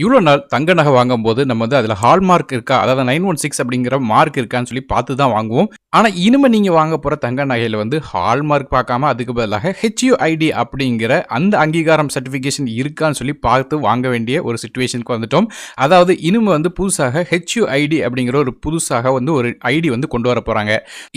இவ்வளோ நாள் தங்க நகை வாங்கும்போது நம்ம வந்து அதில் ஹால்மார்க் இருக்கா? அதாவது நைன் ஒன் சிக்ஸ் அப்படிங்கிற மார்க் இருக்கான்னு சொல்லி பார்த்து தான் வாங்குவோம். ஆனால் இனிமேல் நீங்கள் வாங்க போகிற தங்க நகையில் வந்து ஹால்மார்க் பார்க்காம அதுக்கு பதிலாக ஹெச்யூஐடி அப்படிங்கிற அந்த அங்கீகாரம் சர்டிஃபிகேஷன் இருக்கான்னு சொல்லி பார்த்து வாங்க வேண்டிய ஒரு சுச்சுவேஷனுக்கு வந்துட்டோம். அதாவது இனிமேல் வந்து புதுசாக ஹெச்யூஐடி அப்படிங்கிற ஒரு புதுசாக வந்து ஒரு ஐடி வந்து கொண்டு வர போகிறாங்க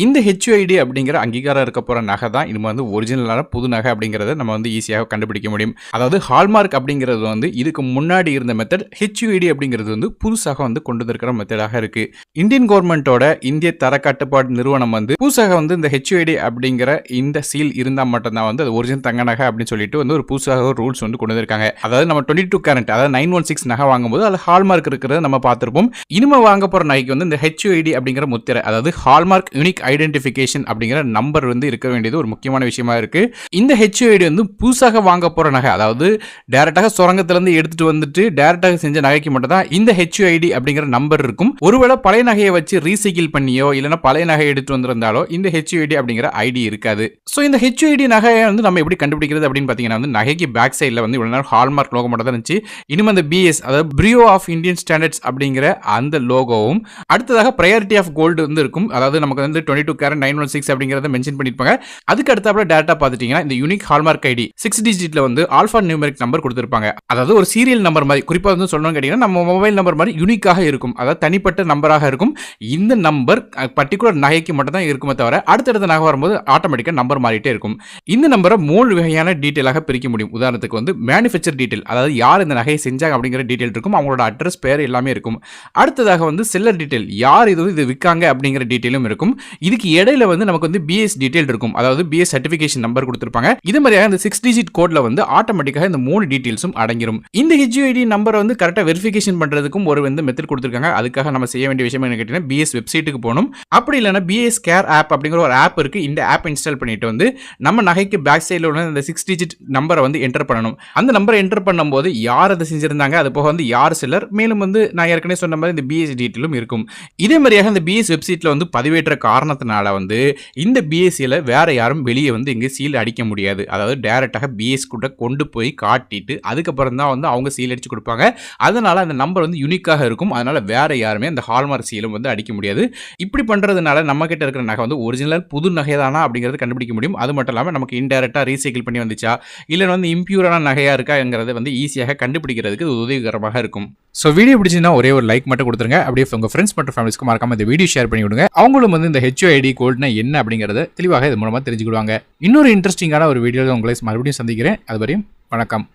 இந்த ஹெச்யூஐடி அப்படிங்கிற அங்கீகாரம் இருக்க போகிற நகை தான் இனிமேல் வந்து ஒரிஜினலான புது நகை அப்படிங்கிறத நம்ம வந்து ஈஸியாக கண்டுபிடிக்க முடியும். அதாவது ஹால்மார்க் அப்படிங்கிறது வந்து இதுக்கு முன்னாடி இருந்த மெத்தட் ஹெச்யூஐடி அப்படிங்கிறது வந்து புதுசாக வந்து கொண்டு வந்திருக்கிற மெத்தடாக இருக்கு. இந்தியன் கவர்மெண்ட்டோட இந்திய தர கட்டுப்பாடு நிறுவனம் வந்து புதுசாக வந்து இந்த ஹெச்யூஐடி அப்படிங்கிற இந்த சீல் இருந்தால் மட்டும்தான் வந்து அது ஒரிஜினல் தங்க நகை அப்படின்னு சொல்லிட்டு வந்து ஒரு புதுசாக ஒரு ரூல்ஸ் வந்து கொண்டு வந்திருக்காங்க. அதாவது நம்ம டுவெண்ட்டி டூ கேரண்ட் அதாவது நைன் ஒன் சிக்ஸ் நகை வாங்கும்போது அதில் ஹால்மார்க் இருக்கிறத நம்ம பார்த்துருப்போம். இனிமே வாங்க போகிற நகைக்கு வந்து இந்த ஹெச்யூஐடி அப்படிங்கிற முத்திரை அதாவது ஹால்மார்க் யூனிக் ஐடென்டிஃபிகேஷன் அப்படிங்கிற நம்பர் வந்து இருக்க வேண்டியது ஒரு முக்கியமான விஷயமா இருக்கு. இந்த ஹெச்யூஐடி வந்து புதுசாக வாங்க போகிற நகை அதாவது டேரெக்டாக சுரங்கத்திலேருந்து எடுத்துட்டு வந்துட்டு டேரெக்டாக செஞ்ச நகைக்கு மட்டும் தான் இந்த ஹெச்யூஐடி அப்படிங்கிற நம்பர் இருக்கும். ஒருவேளை பழைய நகையை வச்சு ரீசைக்கிள் பண்ணியோ இல்லைன்னா பழைய நகை எடுத்து வந்திருந்தாலோ இந்த ஹெச்யூஐடி அப்படிங்கிற ஐடி இருக்காது. ஸோ இந்த ஹெச்யூஐடி நகையை வந்து நம்ம எப்படி கண்டுபிடிக்கிறது அப்படின்னு பார்த்தீங்கன்னா வந்து நகைக்கு பேக் சைடில் வந்து இவ்வளோ நேரம் ஹால்மார்க் லோகோ மட்டும் தான் இருந்துச்சு. இனிமேல் அந்த பிஎஸ் அதாவது பிரியோ ஆஃப் இந்தியன் ஸ்டாண்டர்ட்ஸ் அப்படிங்கிற அந்த லோகோவும் அடுத்ததாக ப்ரையாரிட்டி ஆஃப் கோல்டு வந்து இருக்கும். அதாவது நமக்கு வந்து twenty two carat nine one six அப்படிங்கிறத மென்ஷன் பண்ணியிருப்பாங்க. அதுக்கு அடுத்தாப்புல டேரக்டாக பார்த்துட்டீங்கன்னா இந்த யூனிக் ஹால்மார்க் ஐடி சிக்ஸ் டிஜிட்ல வந்து ஆல்ஃபா நியூமெரிக் நம்பர் கொடுத்துருப்பாங்க. அதாவது ஒரு சீரியல் நம்பர் மாதிரி குறிப்பாக வந்து சொல்லணும்னு கேட்டிங்கன்னா நம்ம மொபைல் நம்பர் மாதிரி யூனிக்காக இருக்கும். அதாவது தனிப்பட்ட நம்பராக இருக்கும். இந்த நம்பர் பர்டிகுலர் நகைக்கு மட்டும் தான் இருக்குமே தவிர அடுத்தடுத்த நகை வரும்போது ஆட்டோமேட்டிக்காக நம்பர் மாறிட்டே இருக்கும். இந்த நம்பரை மூணு வகையான டீட்டெயிலாக பிரிக்க முடியும். உதாரணத்துக்கு வந்து மேனுஃபேக்சர் டீட்டெயில் அதாவது யார் இந்த நகையை செஞ்சாங்க அப்படிங்கிற டீட்டெயில் இருக்கும். அவங்களோட அட்ரஸ் பேர் எல்லாமே இருக்கும். அடுத்ததாக வந்து செல்லர் டீட்டெயில் யார் இது இது விற்காங்க அப்படிங்கிற டீட்டெயிலும் இருக்கும். இதுக்கு இடையில வந்து நமக்கு வந்து பிஎஸ் டீட்டெயில் இருக்கும். அதாவது பிஎஸ் சர்டிஃபிகேஷன் நம்பர் கொடுத்துருப்பாங்க. இது மாதிரியாக இந்த சிக்ஸ் டிஜிட் கோட்ல வந்து ஆட்டோமேட்டிக்காக இந்த மூணு டீட்டெயில்ஸும் அடங்கிடும் இந்த ஹெச்யூஐடி நம்பர் வந்து கரெக்டாக வெரிஃபிகேஷன் பண்ணுறதுக்கும் ஒரு வந்து மெத்தட் கொடுத்துருக்காங்க. அதுக்காக நம்ம செய்ய வேண்டிய விஷயம் என்ன கேட்டீங்கன்னா பிஎஸ் வெப்சைட்டுக்கு போகணும். அப்படி இல்லைனா பிஎஸ் கேர் ஆப் அப்படிங்கிற ஒரு ஆப் இருக்குது இந்த ஆப் இன்ஸ்டால் பண்ணிட்டு வந்து நம்ம நகைக்கு பேக் சைடில் உள்ள இந்த சிக்ஸ் டிஜிட் நம்பரை வந்து என்டர் பண்ணணும். அந்த நம்பரை என்டர் பண்ணும்போது யார் அதை செஞ்சுருந்தாங்க? அது போக வந்து யார் சிலர் மேலும் வந்து நான் ஏற்கனவே சொன்ன மாதிரி இந்த பிஎஸ் டீட்டெயிலும் இருக்கும். இதே மாதிரியாக இந்த பிஎஸ் வெப்சைட்டில் வந்து பதிவேற்ற காரணத்தினால வந்து இந்த பிஎஸ்சியில் வேறு யாரும் வெளியே வந்து இங்கே சீல் அடிக்க முடியாது. அதாவது டேரெக்டாக பிஎஸ் கூட கொண்டு போய் காட்டிட்டு அதுக்கப்புறம் தான் வந்து அவங்க சீல் அடித்து கொடுப்பாங்க. அதனால் அந்த நம்பர் வந்து யூனிக்காக இருக்கும். அதனால் வேறு யாருமே அந்த ஹால்மார்க் சீலும் வந்து அடிக்க முடியாது. இப்படி பண்ணுறதுனால நம்ம கிட்ட இருக்கிற நகை வந்து ஒரிஜினல் புது நகை தானா அப்படிங்கிறது கண்டுபிடிக்க முடியும். அது மட்டும் இல்லாமல் நமக்கு இன்டெரக்டாக ரீசைக்கிள் பண்ணி வந்துச்சா? இல்லை வந்து இம்பியூரான நகையாக இருக்காங்கிறத வந்து ஈஸியாக கண்டுபிடிக்கிறதுக்கு உதவிகரமாக இருக்கும். ஸோ வீடியோ பிடிச்சிங்கன்னா ஒரே ஒரு லைக் மட்டும் கொடுத்துருங்க. அப்படியே உங்கள் ஃப்ரெண்ட்ஸ் மற்றும் ஃபேமிலிஸ்க்கு மறக்காம இந்த வீடியோ ஷேர் பண்ணி விடுங்க. அவங்களும் வந்து இந்த ஹெச்ஓஐடி கோல்ட்னா என்ன அப்படிங்கிறத தெளிவாக இது மூலமாக தெரிஞ்சுக்கிடுவாங்க. இன்னொரு இன்ட்ரெஸ்டிங்கான ஒரு வீடியோவில் உங்களை மறுபடியும் சந்திக்கிறேன். அது வரையும் வணக்கம்.